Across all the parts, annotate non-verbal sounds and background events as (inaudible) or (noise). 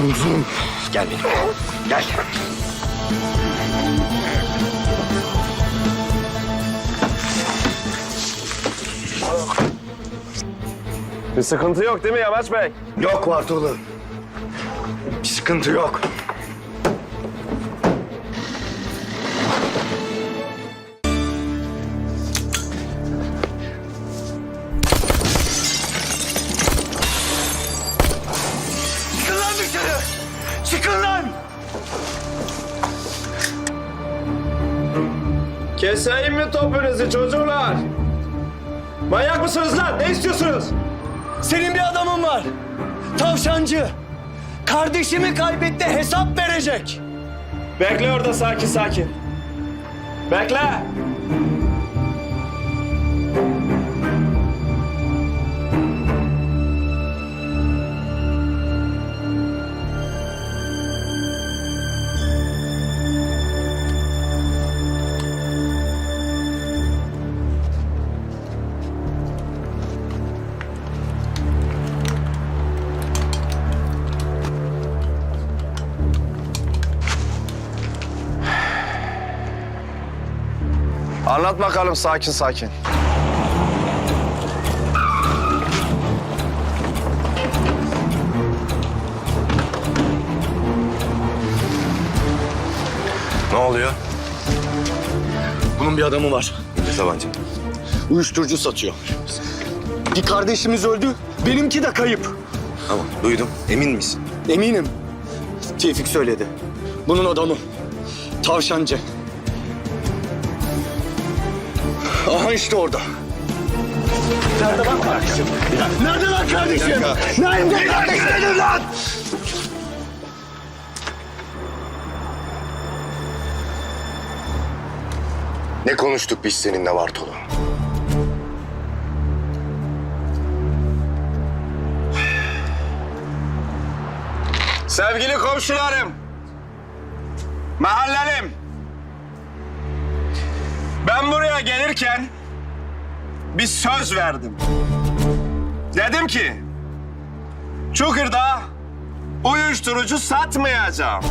Gel benim. Gel. Bir sıkıntı yok değil mi Yamaç Bey? Yok Bartolu. Bir sıkıntı yok. Topunuzu çocuklar? Manyak mısınız lan? Ne istiyorsunuz? Senin bir adamın var. Tavşancı. Kardeşimi kaybetti hesap verecek. Bekle orada sakin sakin. Bekle. Anlat bakalım sakin sakin. Ne oluyor? Bunun bir adamı var. Ne tabanca? Uyuşturucu satıyor. Bir kardeşimiz öldü. Benimki de kayıp. Tamam duydum. Emin misin? Eminim. Tevfik söyledi. Bunun adamı. Tavşancı. Aha işte orada. Nerede lan kardeşim? Nerede lan kardeşim? Nerede kardeşim lan? Ne konuştuk biz seninle Bartolu? Sevgili komşularım, mahallelim. Ben buraya gelirken bir söz verdim. Dedim ki, Çukur'da uyuşturucu satmayacağım.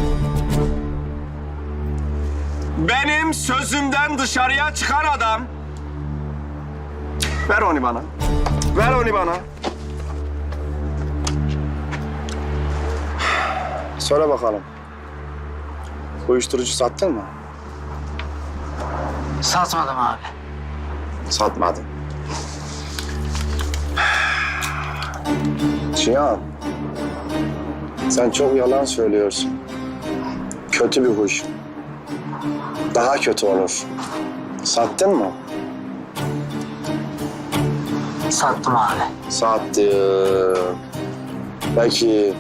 Benim sözümden dışarıya çıkan adam... Ver onu bana. Ver onu bana. Söyle bakalım. Uyuşturucu sattın mı? Satmadım abi. Satmadım. Cihan. Sen çok yalan söylüyorsun. Kötü bir huş. Daha kötü olur. Sattın mı? Sattım abi. Sattım. Peki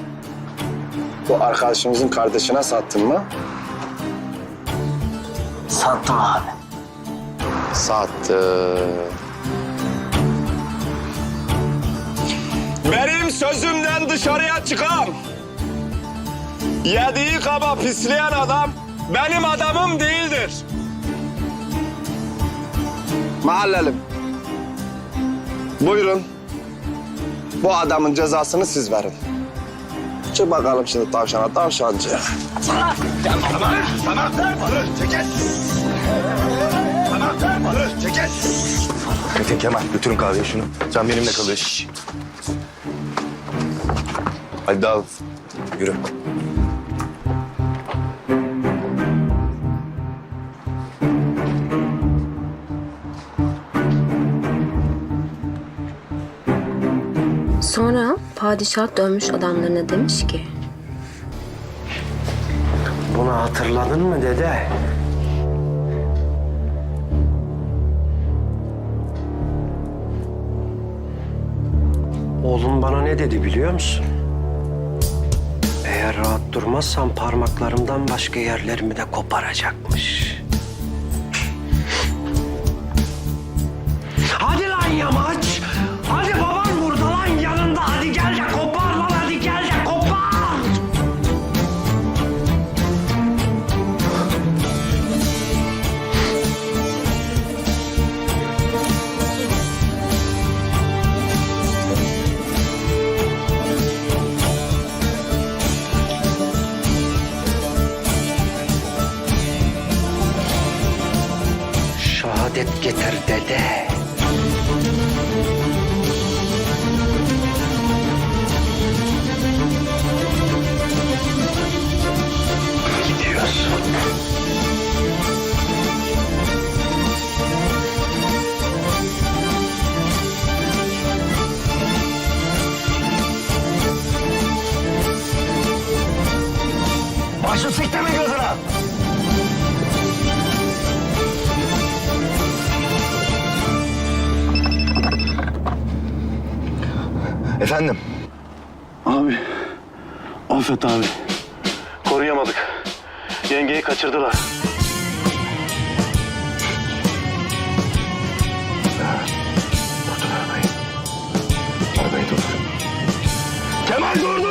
bu arkadaşımızın kardeşine sattın mı? Sattım abi. Sattı. Benim sözümden dışarıya çıkan, yediği kaba pisleyen adam benim adamım değildir. Mahallelim. Buyurun. Bu adamın cezasını siz verin. Çık bakalım şimdi tavşana tavşancı. Mete Kemal götürün kahveye şunu. Sen benimle kalıyorsun. Şşş. Hadi dağıl. Yürü. Sonra padişah dönmüş adamlarına demiş ki... Bunu hatırladın mı dede? Oğlum bana ne dedi biliyor musun? Eğer rahat durmazsam parmaklarımdan başka yerlerimi de koparacakmış. Hadi lan yamaç! Efendim? Abi, affet abi. Koruyamadık. Yengeyi kaçırdılar. Durdur arabayı. Arabayı durdur. Kemal durdur!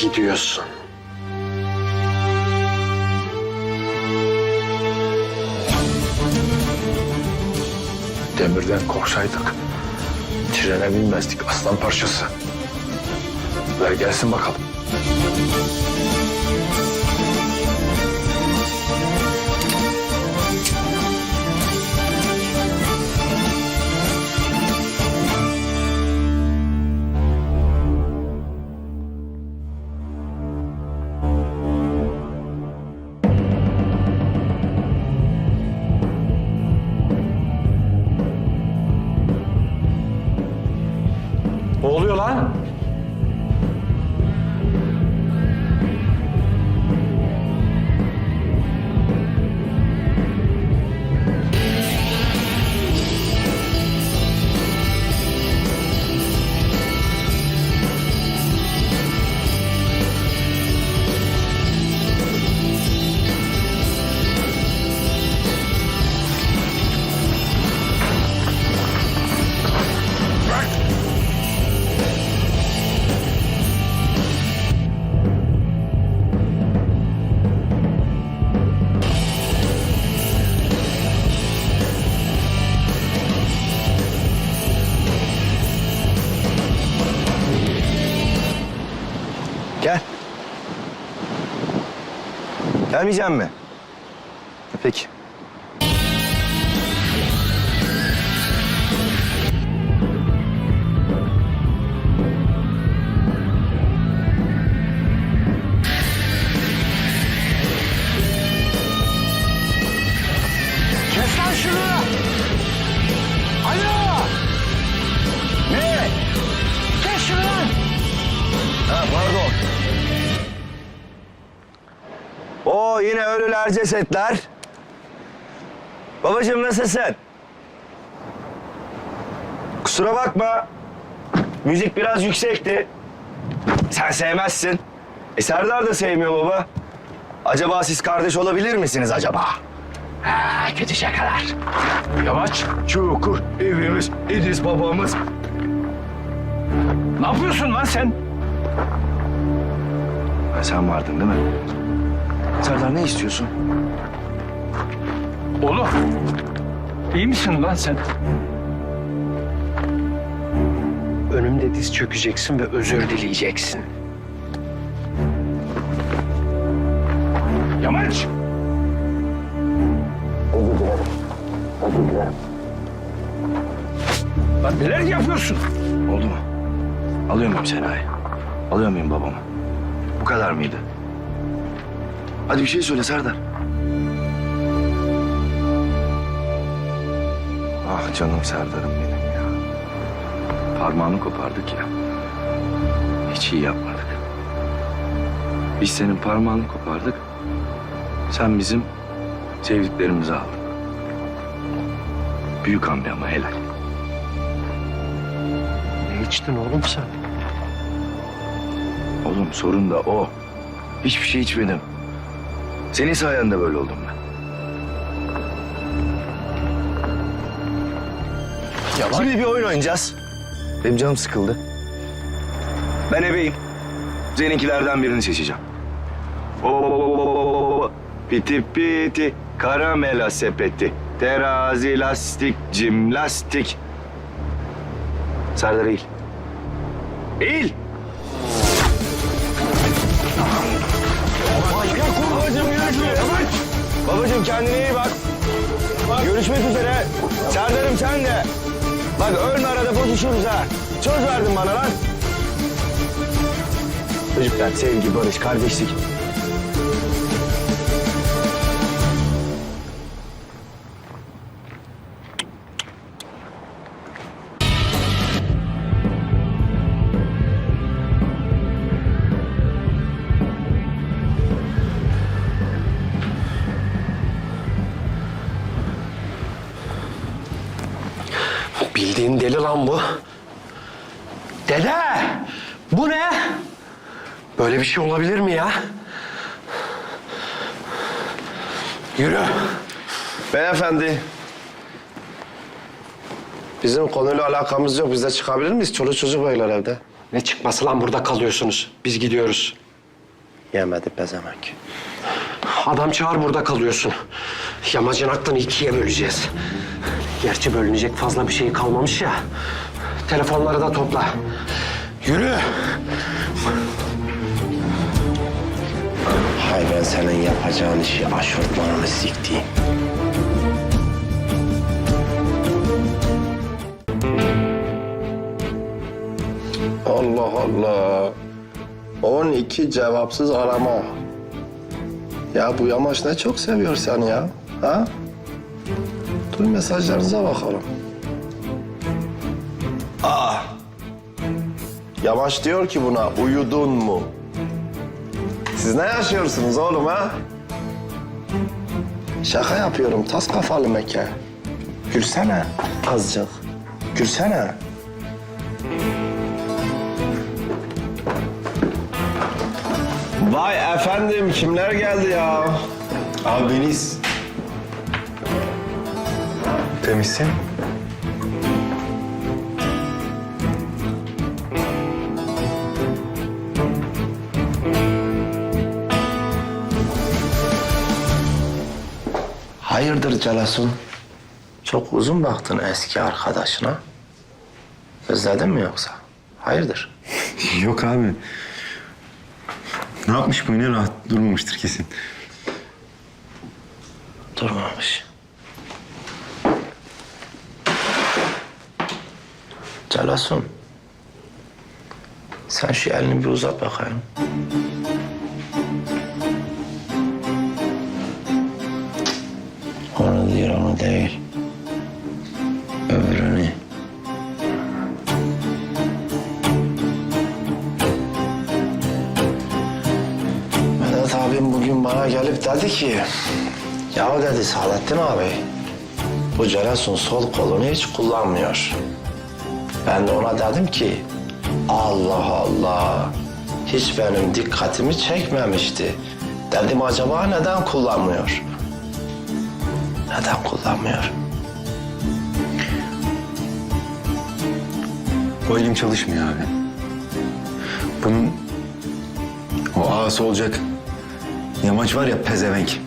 gidiyorsun. Demirden korksaydık trene binmezdik aslan parçası. Ver gelsin bakalım. Gelmeyecek mi? ölüler, cesetler. Babacığım nasılsın? Kusura bakma. Müzik biraz yüksekti. Sen sevmezsin. E Serdar da sevmiyor baba. Acaba siz kardeş olabilir misiniz acaba? Ha, kötü şakalar. Yavaş. Çukur evimiz, İdris babamız. Ne yapıyorsun lan sen? Ha, sen vardın değil mi? Serdar ne istiyorsun? Oğlum. İyi misin lan sen? Önümde diz çökeceksin ve özür dileyeceksin. Yamaç! Lan neler yapıyorsun? Oldu mu? Alıyor muyum Sena'yı? Alıyor muyum babamı? Bu kadar mıydı? Hadi bir şey söyle Serdar. Ah canım Serdar'ım benim ya. Parmağını kopardık ya. Hiç iyi yapmadık. Biz senin parmağını kopardık. Sen bizim sevdiklerimizi aldın. Büyük hamle ama helal. Ne içtin oğlum sen? Oğlum sorun da o. Hiçbir şey içmedim. Senin sayende böyle oldum ben. Şimdi bir oyun oynayacağız. Benim canım sıkıldı. Ben ebeyim. Seninkilerden birini seçeceğim. Oo, piti piti, karamela sepeti, terazi lastik, cimlastik. Serdar eğil. Eğil. Babacım görüşürüz. Babacım kendine iyi bak. Görüşmek üzere. Serdar'ım sen de. Bak ölme arada bozuşuruz ha. Söz verdin bana lan. Çocuklar sevgi, barış, kardeşlik. Deli lan bu. Dede! Bu ne? Böyle bir şey olabilir mi ya? Yürü. Beyefendi. Bizim konuyla alakamız yok. Biz de çıkabilir miyiz? Çoluk çocuk beyler evde. Ne çıkması lan burada kalıyorsunuz. Biz gidiyoruz. Yemedi pezemek. Adam çağır burada kalıyorsun. Yamacın aklını ikiye böleceğiz. Gerçi bölünecek fazla bir şey kalmamış ya. Telefonları da topla. Yürü. Hay ben senin yapacağın işi aşortmanını siktiğim. Allah Allah. 12 cevapsız arama. Ya bu Yamaç ne çok seviyor seni ya. Ha? Dur mesajlarınıza bakalım. Aa. Yamaç diyor ki buna uyudun mu? Siz ne yaşıyorsunuz oğlum ha? Şaka yapıyorum tas kafalı meke. Gülsene azıcık. Gülsene. Vay efendim kimler geldi ya? Abi beniz. Temizsin. Hayırdır Celasun? Çok uzun baktın eski arkadaşına. Özledin mi yoksa? Hayırdır? (laughs) Yok abi. Ne yapmış bu yine rahat durmamıştır kesin. Durmamış. Celasun. Sen şu elini bir uzat bakayım. Onu değil, onu değil. Öbürünü. Vedat abim bugün bana gelip dedi ki... Ya dedi Saadettin abi, bu Celasun sol kolunu hiç kullanmıyor. Ben de ona dedim ki, Allah Allah. Hiç benim dikkatimi çekmemişti. Dedim acaba neden kullanmıyor? Neden kullanmıyor? O elim çalışmıyor abi. Bunun o ağası olacak. Yamaç var ya pezevenk.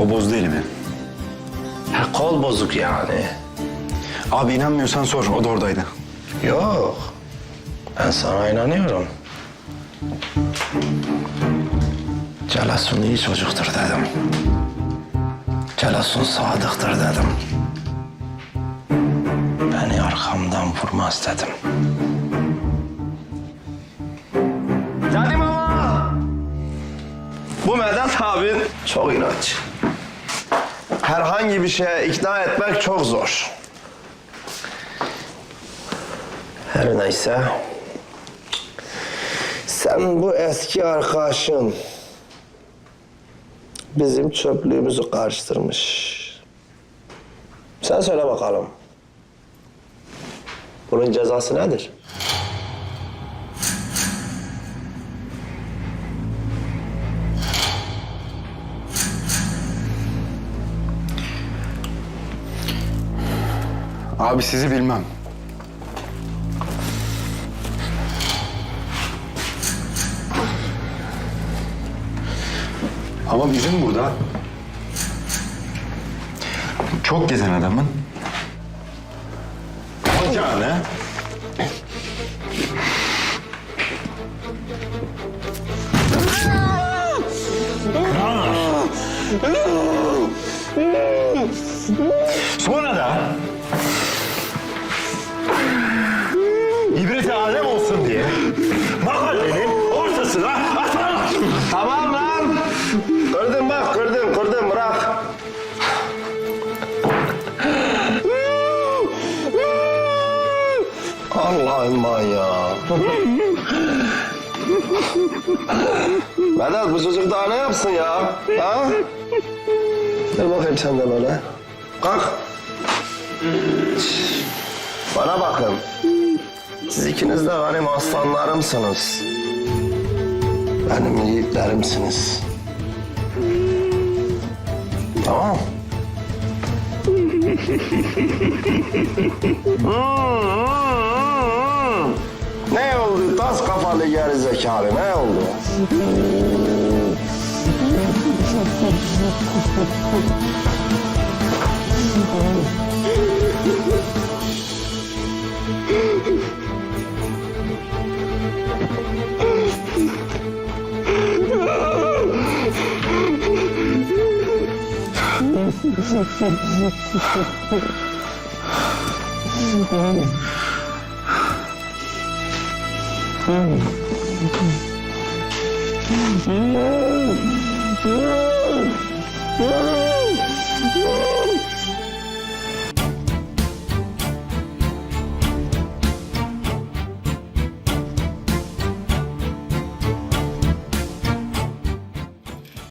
O bozdu elimi. Ha, kol bozuk yani. Abi inanmıyorsan sor. O da oradaydı. Yok. Ben sana inanıyorum. Celasun iyi çocuktur dedim. Celasun sadıktır dedim. Beni arkamdan vurmaz dedim. Dedim ama bu Medet abin çok inatçı. Herhangi bir şeye ikna etmek çok zor. Her neyse. Sen bu eski arkadaşın bizim çöplüğümüzü karıştırmış. Sen söyle bakalım. Bunun cezası nedir? Abi sizi bilmem. Ama bizim burada çok gezen adamın ocağını Sonra da ibret alem olsun diye mahallenin Vedat bu çocuk daha ne yapsın ya? Ha? Dur bakayım sen de böyle. Kalk. Bana bakın. Siz ikiniz de benim aslanlarımsınız. Benim yiğitlerimsiniz. Tamam. Ne oldu tas kafalı gerizekalı ne oldu? (laughs) Hmm.